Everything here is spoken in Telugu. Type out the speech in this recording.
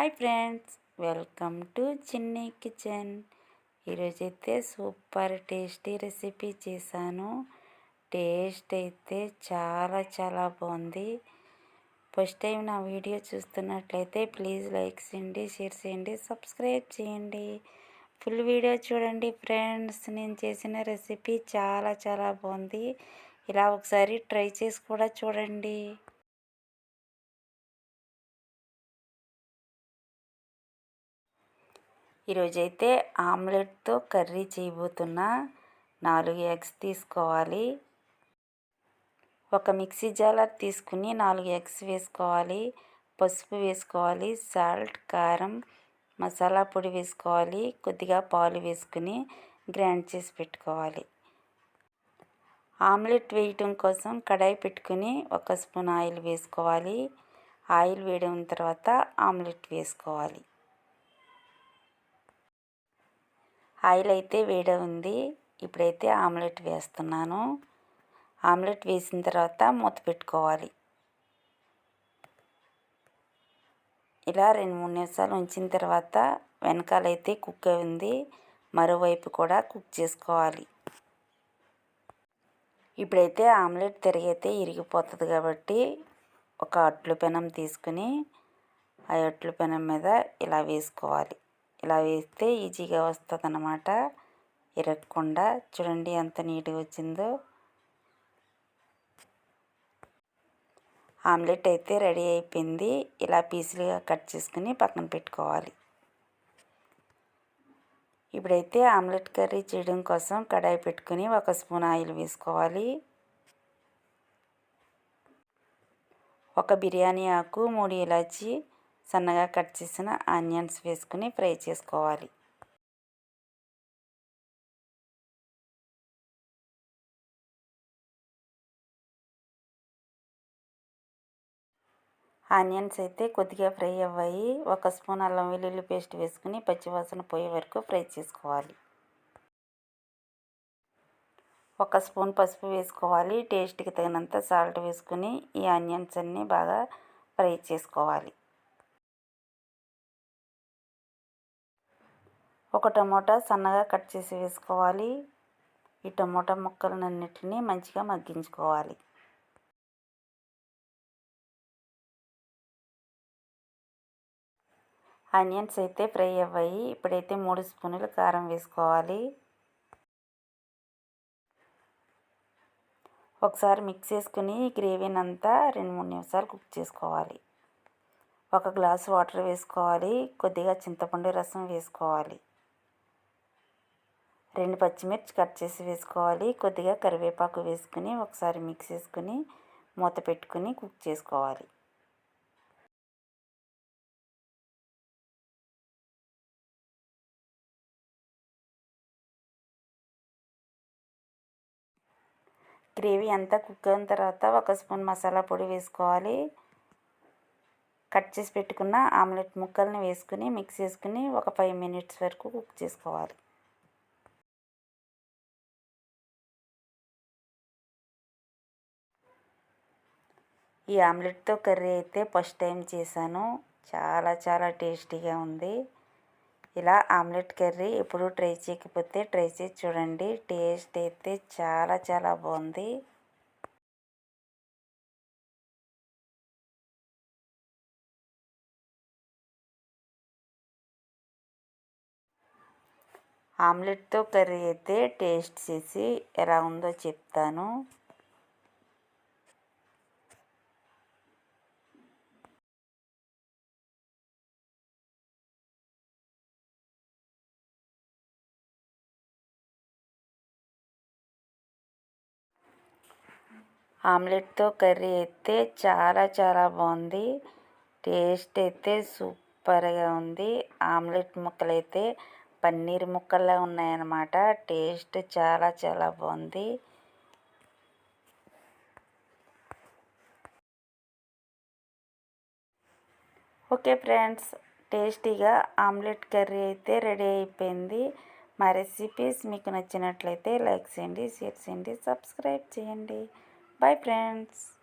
Hi friends welcome to Chinni kitchen. ఈరోజైతే సూపర్ టేస్టీ రెసిపీ చేశాను. టేస్ట్ అయితే చాలా చాలా బాగుంది. ఫస్ట్ టైం నా వీడియో చూస్తున్నట్లయితే ప్లీజ్ లైక్ చేయండి షేర్ చేయండి సబ్స్క్రైబ్ చేయండి. ఫుల్ వీడియో చూడండి ఫ్రెండ్స్ నేను చేసిన రెసిపీ చాలా చాలా బాగుంది. ఇలా ఒకసారి ట్రై చేసి కూడా చూడండి. ఈరోజైతే ఆమ్లెట్తో కర్రీ చేయబోతున్నా నాలుగు ఎగ్స్ తీసుకోవాలి. ఒక మిక్సీ జాలర్ తీసుకుని నాలుగు ఎగ్స్ వేసుకోవాలి. పసుపు వేసుకోవాలి సాల్ట్ కారం మసాలా పొడి వేసుకోవాలి కొద్దిగా పాలు వేసుకుని గ్రైండ్ చేసి పెట్టుకోవాలి. ఆమ్లెట్ వేయటం కోసం కడాయి పెట్టుకుని ఒక స్పూన్ ఆయిల్ వేసుకోవాలి. ఆయిల్ వేయడం తర్వాత ఆమ్లెట్ వేసుకోవాలి. ఆయిల్ అయితే వేడి ఉంది. ఇప్పుడైతే ఆమ్లెట్ వేస్తున్నాను. ఆమ్లెట్ వేసిన తర్వాత మూత పెట్టుకోవాలి. ఇలా రెండు మూడు నిమిషాలు ఉంచిన తర్వాత వెనకాలైతే కుక్ ఉంది. మరోవైపు కూడా కుక్ చేసుకోవాలి. ఇప్పుడైతే ఆమ్లెట్ తిరిగైతే ఇరిగిపోతుంది కాబట్టి ఒక అట్లు పెనం తీసుకుని ఆ అట్లు పెనం మీద ఇలా వేసుకోవాలి. ఇలా వేస్తే ఈజీగా వస్తుంది అన్నమాట ఇరగకుండా చూడండి ఎంత నీట్గా వచ్చిందో. ఆమ్లెట్ అయితే రెడీ అయిపోయింది. ఇలా పీసులుగా కట్ చేసుకుని పక్కన పెట్టుకోవాలి. ఇప్పుడైతే ఆమ్లెట్ కర్రీ చేయడం కోసం కడాయి పెట్టుకుని ఒక స్పూన్ ఆయిల్ వేసుకోవాలి. ఒక బిర్యానీ ఆకు మూడు ఇలాచి సన్నగా కట్ చేసిన ఆనియన్స్ వేసుకుని ఫ్రై చేసుకోవాలి. ఆనియన్స్ అయితే కొద్దిగా ఫ్రై అవ్వాయి. ఒక స్పూన్ అల్లం వెల్లుల్లి పేస్ట్ వేసుకుని పచ్చివాసన పోయే వరకు ఫ్రై చేసుకోవాలి. ఒక స్పూన్ పసుపు వేసుకోవాలి. టేస్ట్కి తగినంత సాల్ట్ వేసుకుని ఈ ఆనియన్స్ అన్నీ బాగా ఫ్రై చేసుకోవాలి. ఒక టమోటా సన్నగా కట్ చేసి వేసుకోవాలి. ఈ టమోటా ముక్కలన్నిటిని మంచిగా మగ్గించుకోవాలి. ఆనియన్స్ అయితే ఫ్రై అవ్వాయి. ఇప్పుడైతే మూడు స్పూన్లు కారం వేసుకోవాలి. ఒకసారి మిక్స్ చేసుకుని గ్రేవీని అంతా రెండు మూడు నిమిషాలు కుక్ చేసుకోవాలి. ఒక గ్లాస్ వాటర్ వేసుకోవాలి. కొద్దిగా చింతపండు రసం వేసుకోవాలి. రెండు పచ్చిమిర్చి కట్ చేసి వేసుకోవాలి. కొద్దిగా కరివేపాకు వేసుకుని ఒకసారి మిక్స్ చేసుకుని మూత పెట్టుకుని కుక్ చేసుకోవాలి. గ్రేవీ అంతా కుక్ అయిన తర్వాత ఒక స్పూన్ మసాలా పొడి వేసుకోవాలి. కట్ చేసి పెట్టుకున్న ఆమ్లెట్ ముక్కల్ని వేసుకుని మిక్స్ చేసుకుని ఒక ఫైవ్ మినిట్స్ వరకు కుక్ చేసుకోవాలి. ఈ ఆమ్లెట్తో కర్రీ అయితే ఫస్ట్ టైం చేశాను. చాలా చాలా టేస్టీగా ఉంది. ఇలా ఆమ్లెట్ కర్రీ ఎప్పుడు ట్రై చేయకపోతే ట్రై చేసి చూడండి. టేస్ట్ అయితే చాలా చాలా బాగుంది. ఆమ్లెట్తో కర్రీ అయితే టేస్ట్ చేసి ఎలా ఉందో చెప్తాను. ఆమ్లెట్తో కర్రీ అయితే చాలా చాలా బాగుంది. టేస్ట్ అయితే సూపర్గా ఉంది. ఆమ్లెట్ ముక్కలు అయితే పన్నీర్ ముక్కల్లా ఉన్నాయన్నమాట. టేస్ట్ చాలా చాలా బాగుంది. ఓకే ఫ్రెండ్స్ టేస్టీగా ఆమ్లెట్ కర్రీ అయితే రెడీ అయిపోయింది. మా రెసిపీస్ మీకు నచ్చినట్లయితే లైక్ చేయండి షేర్ చేయండి సబ్స్క్రైబ్ చేయండి. Bye friends.